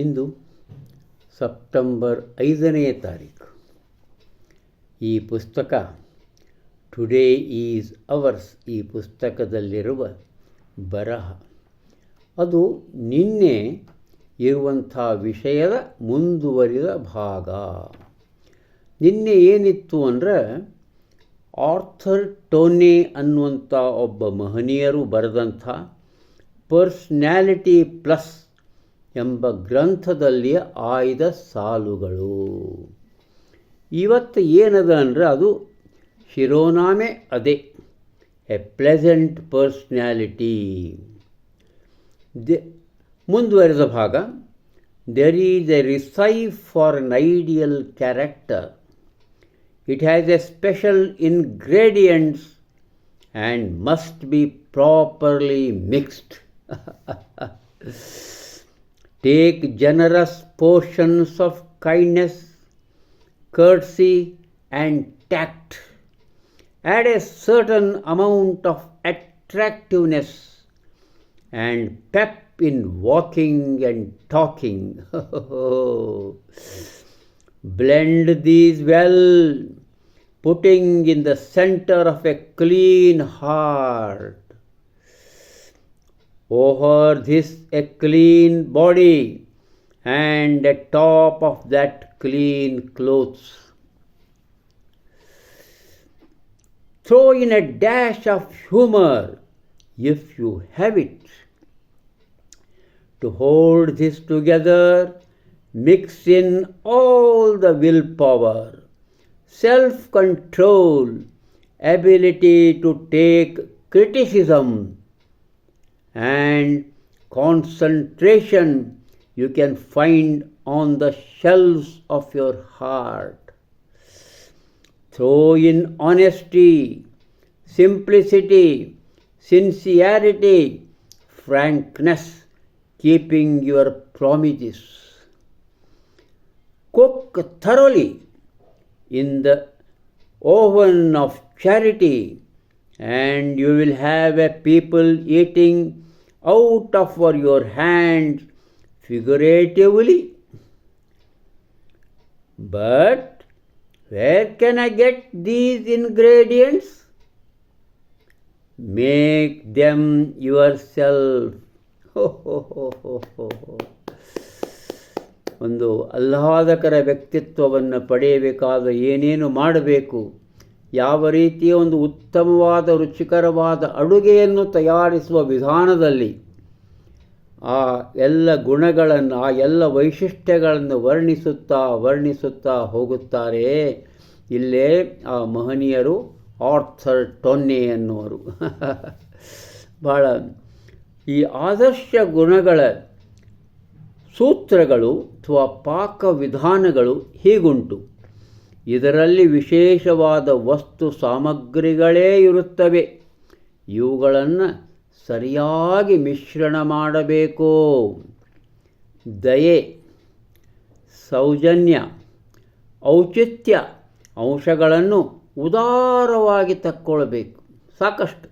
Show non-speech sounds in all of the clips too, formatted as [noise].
ಇಂದು September ಐದನೆಯ ತಾರೀಕು. ಈ ಪುಸ್ತಕ ಟುಡೇ ಈಸ್ ಅವರ್ಸ್ ಈ ಪುಸ್ತಕದಲ್ಲಿರುವ ಬರಹ. ಅದು ನಿನ್ನೆ ಇರುವಂಥ ವಿಷಯದ ಮುಂದುವರಿದ ಭಾಗ. ನಿನ್ನೆ ಏನಿತ್ತು ಅಂದರೆ, ಆರ್ಥರ್ ಟೋನೆ ಅನ್ನುವಂಥ ಒಬ್ಬ ಮಹನೀಯರು ಬರೆದಂಥ ಪರ್ಸ್ನ್ಯಾಲಿಟಿ ಪ್ಲಸ್ ಎಂಬ ಗ್ರಂಥದಲ್ಲಿ ಆಯ್ದ ಸಾಲುಗಳು. ಇವತ್ತು ಏನದ ಅಂದರೆ ಅದು ಶಿರೋನಾಮೆ ಅದೇ, ಎ ಪ್ಲೆಸೆಂಟ್ ಪರ್ಸ್ನ್ಯಾಲಿಟಿ ದೆ, ಮುಂದುವರೆದ ಭಾಗ there is a recipe for an ideal character it has a special ingredients and must be properly mixed Take generous portions of kindness, courtesy, and tact. Add a certain amount of attractiveness and pep in walking and talking. [laughs] Blend these well, putting in the center of a clean heart over this, a clean body, and a top of that clean clothes. Throw in a dash of humor if you have it. To hold this together, mix in all the willpower, self control, ability to take criticism, and concentration you can find on the shelves of your heart. Throw in honesty, simplicity, sincerity, frankness, keeping your promises. Cook thoroughly in the oven of charity, and you will have a people eating out of your hands figuratively. But where can I get these ingredients? Make them yourself. ಒಂದು ಆಹ್ಲಾದಕರ ವ್ಯಕ್ತಿತ್ವವನ್ನು ಪಡೆಯಬೇಕಾದ ಏನೇನು ಮಾಡಬೇಕು ಯಾವ ರೀತಿಯ ಒಂದು ಉತ್ತಮವಾದ, ರುಚಿಕರವಾದ ಅಡುಗೆಯನ್ನು ತಯಾರಿಸುವ ವಿಧಾನದಲ್ಲಿ ಆ ಎಲ್ಲ ಗುಣಗಳನ್ನು, ಆ ಎಲ್ಲ ವೈಶಿಷ್ಟ್ಯಗಳನ್ನು ವರ್ಣಿಸುತ್ತಾ ವರ್ಣಿಸುತ್ತಾ ಹೋಗುತ್ತಾರೆ. ಇಲ್ಲೇ ಆ ಮಹನೀಯರು ಆರ್ಥರ್ ಟೊನ್ನೆ ಎನ್ನುವರು. [laughs] ಭಾಳ ಈ ಆದರ್ಶ ಗುಣಗಳ ಸೂತ್ರಗಳು ಅಥವಾ ಪಾಕವಿಧಾನಗಳು ಹೀಗುಂಟು. ಇದರಲ್ಲಿ ವಿಶೇಷವಾದ ವಸ್ತು ಸಾಮಗ್ರಿಗಳೇ ಇರುತ್ತವೆ. ಇವುಗಳನ್ನು ಸರಿಯಾಗಿ ಮಿಶ್ರಣ ಮಾಡಬೇಕು. ದಯೆ, ಸೌಜನ್ಯ, ಔಚಿತ್ಯ ಅಂಶಗಳನ್ನು ಉದಾರವಾಗಿ ತಕ್ಕೊಳ್ಬೇಕು. ಸಾಕಷ್ಟು.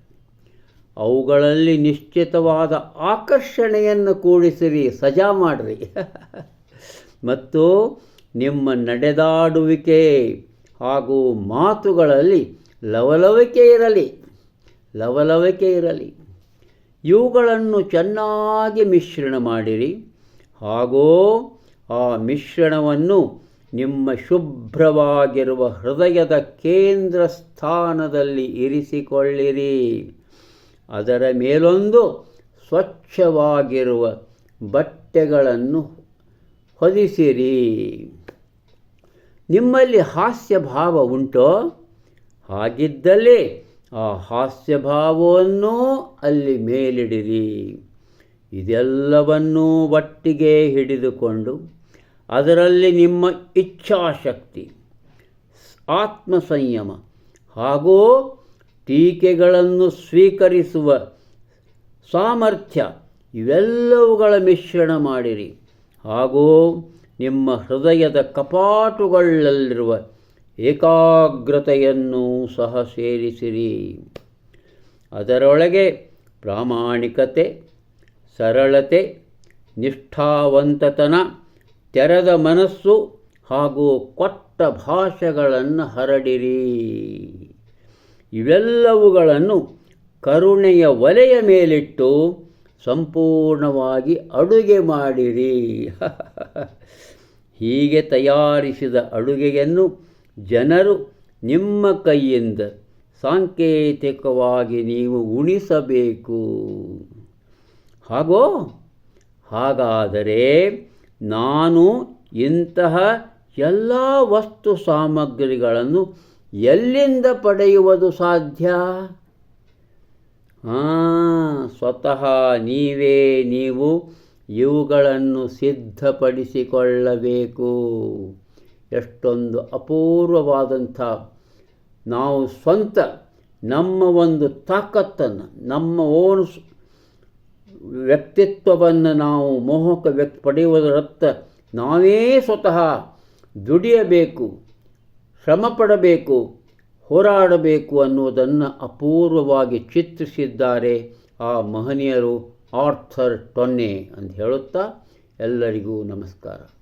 ಅವುಗಳಲ್ಲಿ ನಿಶ್ಚಿತವಾದ ಆಕರ್ಷಣೆಯನ್ನು ಕೂಡಿಸಿರಿ, ಸಜಾ ಮಾಡಿರಿ. [laughs] ಮತ್ತು ನಿಮ್ಮ ನಡೆದಾಡುವಿಕೆ ಹಾಗೂ ಮಾತುಗಳಲ್ಲಿ ಲವಲವಿಕೆ ಇರಲಿ ಲವಲವಿಕೆ ಇರಲಿ. ಇವುಗಳನ್ನು ಚೆನ್ನಾಗಿ ಮಿಶ್ರಣ ಮಾಡಿರಿ. ಹಾಗೂ ಆ ಮಿಶ್ರಣವನ್ನು ನಿಮ್ಮ ಶುಭ್ರವಾಗಿರುವ ಹೃದಯದ ಕೇಂದ್ರ ಸ್ಥಾನದಲ್ಲಿ ಇರಿಸಿಕೊಳ್ಳಿರಿ. ಅದರ ಮೇಲೊಂದು ಸ್ವಚ್ಛವಾಗಿರುವ ಬಟ್ಟೆಗಳನ್ನು ಹೊದಿಸಿರಿ ನಿಮ್ಮಲ್ಲಿ ಹಾಸ್ಯ ಭಾವ ಉಂಟೋ? ಹಾಗಿದ್ದಲ್ಲಿ ಆ ಹಾಸ್ಯ ಭಾವವನ್ನು ಅಲ್ಲಿ ಮೇಲಿಡಿರಿ. ಇದೆಲ್ಲವನ್ನೂ ಒಟ್ಟಿಗೆ ಹಿಡಿದುಕೊಂಡು ಅದರಲ್ಲಿ ನಿಮ್ಮ ಇಚ್ಛಾಶಕ್ತಿ, ಆತ್ಮಸಂಯಮ ಹಾಗೂ ಟೀಕೆಗಳನ್ನು ಸ್ವೀಕರಿಸುವ ಸಾಮರ್ಥ್ಯ ಇವೆಲ್ಲವುಗಳ ಮಿಶ್ರಣ ಮಾಡಿರಿ. ಹಾಗೂ ನಿಮ್ಮ ಹೃದಯದ ಕಪಾಟುಗಳಲ್ಲಿರುವ ಏಕಾಗ್ರತೆಯನ್ನು ಸಹ ಸೇರಿಸಿರಿ. ಅದರೊಳಗೆ ಪ್ರಾಮಾಣಿಕತೆ, ಸರಳತೆ, ನಿಷ್ಠಾವಂತತನ, ತೆರೆದ ಮನಸ್ಸು ಹಾಗೂ ಕೊಟ್ಟ ಭಾಷೆಗಳನ್ನು ಹರಡಿರಿ. ಇವೆಲ್ಲವುಗಳನ್ನು ಕರುಣೆಯ ಒಲೆಯ ಮೇಲಿಟ್ಟು ಸಂಪೂರ್ಣವಾಗಿ ಅಡುಗೆ ಮಾಡಿರಿ. ಹೀಗೆ ತಯಾರಿಸಿದ ಅಡುಗೆಯನ್ನು ಜನರು ನಿಮ್ಮ ಕೈಯಿಂದ ಸಾಂಕೇತಿಕವಾಗಿ ನೀವು ಉಣಿಸಬೇಕು. ಹಾಗೋ? ಹಾಗಾದರೆ ನಾನು ಇಂತಹ ಎಲ್ಲ ವಸ್ತು ಸಾಮಗ್ರಿಗಳನ್ನು ಎಲ್ಲಿಂದ ಪಡೆಯುವುದು ಸಾಧ್ಯ? ಸ್ವತಃ ನೀವೇ ನೀವು ಇವುಗಳನ್ನು ಸಿದ್ಧಪಡಿಸಿಕೊಳ್ಳಬೇಕು. ಎಷ್ಟೊಂದು ಅಪೂರ್ವವಾದಂಥ ನಾವು ಸ್ವಂತ ನಮ್ಮ ಒಂದು ತಾಕತ್ತನ್ನು, ನಮ್ಮ ಓನ್ ವ್ಯಕ್ತಿತ್ವವನ್ನು ನಾವು ಮೋಹಕ ವ್ಯಕ್ತ, ಪಡೆಯುವುದರತ್ತ ನಾವೇ ಸ್ವತಃ ದುಡಿಯಬೇಕು, ಶ್ರಮಪಡಬೇಕು. ಹೋರಾಡಬೇಕು ಅನ್ನುವುದನ್ನು ಅಪೂರ್ವವಾಗಿ ಚಿತ್ರಿಸಿದ್ದಾರೆ ಆ ಮಹನೀಯರು ಆರ್ಥರ್ ಟೊನ್ನೆ ಅಂತ ಹೇಳುತ್ತಾ ಎಲ್ಲರಿಗೂ ನಮಸ್ಕಾರ.